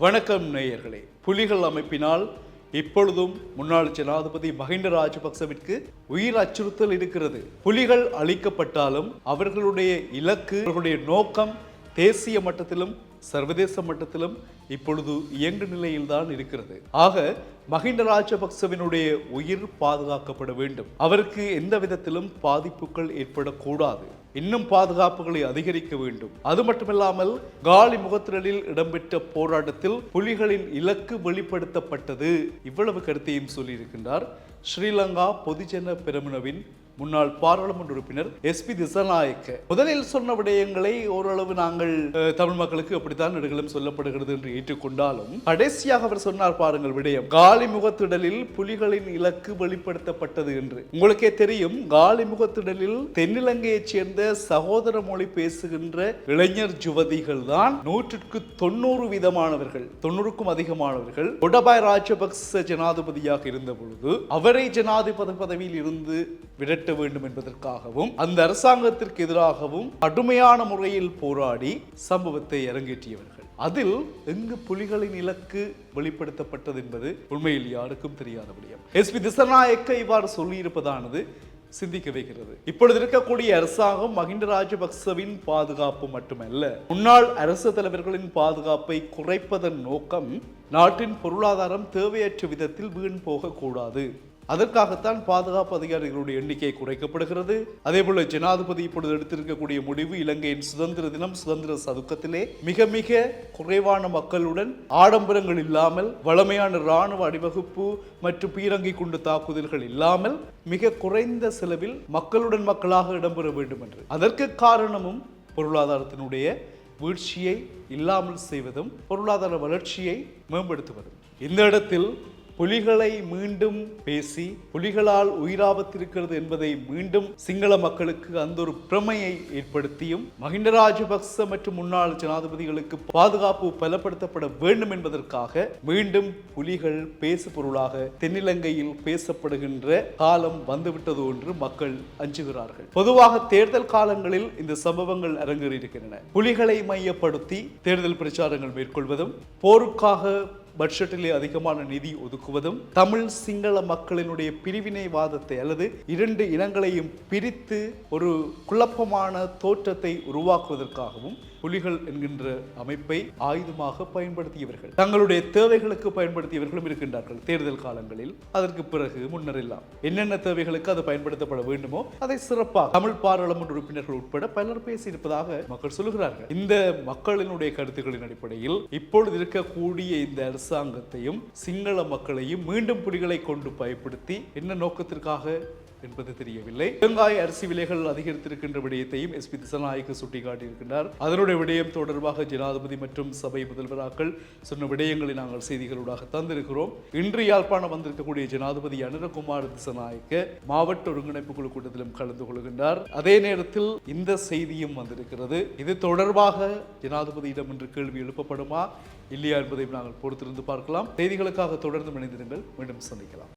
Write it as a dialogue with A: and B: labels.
A: வணக்கம் நேயர்களே. புலிகள் அமைப்பினால் இப்பொழுதும் முன்னாள் ஜனாதிபதி மஹிந்த ராஜபக்சவிற்கு உயிர் அச்சுறுத்தல் இருக்கிறது. புலிகள் அழிக்கப்பட்டாலும் அவர்களுடைய இலக்கு அவர்களுடைய நோக்கம் தேசிய மட்டத்திலும் சர்வதேச மட்டத்திலும் இப்பொழுது இயங்கு நிலையில்தான் இருக்கிறது. ஆக மஹிந்த ராஜபக்சவினுடைய உயிர் பாதுகாக்கப்பட வேண்டும். அவருக்கு எந்த விதத்திலும் பாதிப்புகள் ஏற்படக்கூடாது. இன்னும் பாதுகாப்புகளை அதிகரிக்க வேண்டும். அது மட்டுமில்லாமல் காலி முகத்திரலில் இடம்பெற்ற போராட்டத்தில் புலிகளின் இலக்கு வெளிப்படுத்தப்பட்டது. இவ்வளவு கருத்தையும் சொல்லியிருக்கின்றார். ஸ்ரீலங்கா பொதுஜன பெருமனவின் முன்னாள் பாராளுமன்ற உறுப்பினர் எஸ் பி திசநாயக்க. முதலில் சொன்ன விடயங்களை ஓரளவு நாங்கள் தமிழ் மக்களுக்கு அப்படித்தான் நெடுகளும் சொல்லப்படுகிறது என்று ஏற்றுக்கொண்டாலும் கடைசியாக அவர் சொன்னார் பாருங்கள் விடயம். காலி முகத்திடலில் புலிகளின் இலக்கு வெளிப்படுத்தப்பட்டது என்று. உங்களுக்கே தெரியும் காலி முகத்திடலில் தென்னிலங்கையைச் சேர்ந்த சகோதர மொழி பேசுகின்ற இளைஞர் ஜுவதிகள் தான் நூற்றுக்கு தொண்ணூறு விதமானவர்கள் தொண்ணூறுக்கும் அதிகமானவர்கள் ஒடபாய் ராஜபக்ச ஜனாதிபதியாக இருந்த பொழுது அவரை ஜனாதிபதி பதவியில் இருந்து விரட்டி கட்ட வேண்டும் என்பதற்காகவும் அந்த அரசாங்கத்திற்கு எதிராகவும் கடுமையான முறையில் போராடி சம்பவத்தை அரங்கேற்றியவர்கள். அதில் எங்கு புலிகளின் இலக்கு வெளிப்படுத்தப்பட்டது என்பது உண்மையில் யாருக்கும் தெரியாத விடயம். எஸ்பி திசநாயக்க இவ்வாறு சொல்லியிருப்பதானது சிந்திக்க வைக்கிறது. இப்பொழுது இருக்கக்கூடிய அரசாங்கம் மஹிந்த ராஜபக்சவின் பாதுகாப்பு மட்டுமல்ல முன்னாள் அரசு தலைவர்களின் பாதுகாப்பை குறைப்பதன் நோக்கம் நாட்டின் பொருளாதாரம் தேவையற்ற விதத்தில் வீண் போகக்கூடாது. அதற்காகத்தான் பாதுகாப்பு அதிகாரிகளுடைய எண்ணிக்கை குறைக்கப்படுகிறது. அதே போல ஜனாதிபதி இப்பொழுது எடுத்திருக்கக்கூடிய முடிவு இலங்கையின் சுதந்திர தினம் சுதந்திர சதுக்கத்திலே மிக மிக குறைவான மக்களுடன் ஆடம்பரங்கள் இல்லாமல் வளமையான இராணுவ அணிவகுப்பு மற்றும் பீரங்கி குண்டு தாக்குதல்கள் இல்லாமல் மிக குறைந்த செலவில் மக்களுடன் மக்களாக இடம்பெற வேண்டும் என்று. அதற்கு காரணமும் பொருளாதாரத்தினுடைய வீழ்ச்சியை இல்லாமல் செய்வதும் பொருளாதார வளர்ச்சியை மேம்படுத்துவதும். இந்த இடத்தில் புலிகளை மீண்டும் பேசி புலிகளால் உயிராபத்திருக்கிறது என்பதை மீண்டும் சிங்கள மக்களுக்கு அந்த ஒரு பிரமையை ஏற்படுத்தியும் மஹிந்த ராஜபக்ச மற்றும் முன்னாள் ஜனாதிபதிகளுக்கு பாதுகாப்பு பலப்படுத்தப்பட வேண்டும் என்பதற்காக மீண்டும் புலிகள் பேசு பொருளாக தென்னிலங்கையில் பேசப்படுகின்ற காலம் வந்துவிட்டது என்று மக்கள் அஞ்சுகிறார்கள். பொதுவாக தேர்தல் காலங்களில் இந்த சம்பவங்கள் அரங்கேறியிருக்கின்றன. புலிகளை மையப்படுத்தி தேர்தல் பிரச்சாரங்கள் மேற்கொள்வதும் போருக்காக பட்ஜெட்டிலே அதிகமான நிதி ஒதுக்குவதும் தமிழ் சிங்கள மக்களினுடைய பிரிவினைவாதத்தை அல்லது இரண்டு இனங்களையும் பிரித்து ஒரு குழப்பமான தோற்றத்தை உருவாக்குவதற்காகவும் புலிகள் என்கின்ற அமைப்பை ஆயுதமாக பயன்படுத்தியவர்கள் தங்களுடைய தேவைகளுக்கு பயன்படுத்தியவர்களும் இருக்கின்றார்கள் தேர்தல் காலங்களில். அதற்கு பிறகு முன்னர் எல்லாம் என்னென்ன தேவைகளுக்கு அது பயன்படுத்தப்பட வேண்டுமோ அதை சிறப்பாக தமிழ் பாராளுமன்ற உறுப்பினர்கள் உட்பட பலர் பேசியிருப்பதாக மக்கள் சொல்லுகிறார்கள். இந்த மக்களினுடைய கருத்துக்களின் அடிப்படையில் இப்பொழுது இருக்கக்கூடிய இந்த அரசாங்கத்தையும் சிங்கள மக்களையும் மீண்டும் புலிகளை கொண்டு பயப்படுத்தி என்ன நோக்கத்திற்காக? என்பது தெரியவில்லை. வெங்காய அரிசி விலைகள் அதிகரித்திருக்கின்ற விடயத்தையும் எஸ் பி திசநாயக்கு சுட்டிக்காட்டியிருக்கின்றார். அதனுடைய விடயம் தொடர்பாக ஜனாதிபதி மற்றும் சபை முதல்வராக்கள் சொன்ன விடயங்களை நாங்கள் செய்திகளூடாக தந்திருக்கிறோம். இன்று யாழ்ப்பாணம் வந்திருக்கக்கூடிய ஜனாதிபதி அனுரகுமார் திசநாயக்க மாவட்ட ஒருங்கிணைப்பு குழு கூட்டத்திலும் கலந்து கொள்கின்றார். அதே நேரத்தில் இந்த செய்தியும் வந்திருக்கிறது. இது தொடர்பாக ஜனாதிபதியிடம் இன்று கேள்வி எழுப்பப்படுமா? இல்லையா என்பதையும் நாங்கள் பொறுத்திருந்து பார்க்கலாம். செய்திகளுக்காக தொடர்ந்து இணைந்திருங்கள். மீண்டும் சந்திக்கலாம்.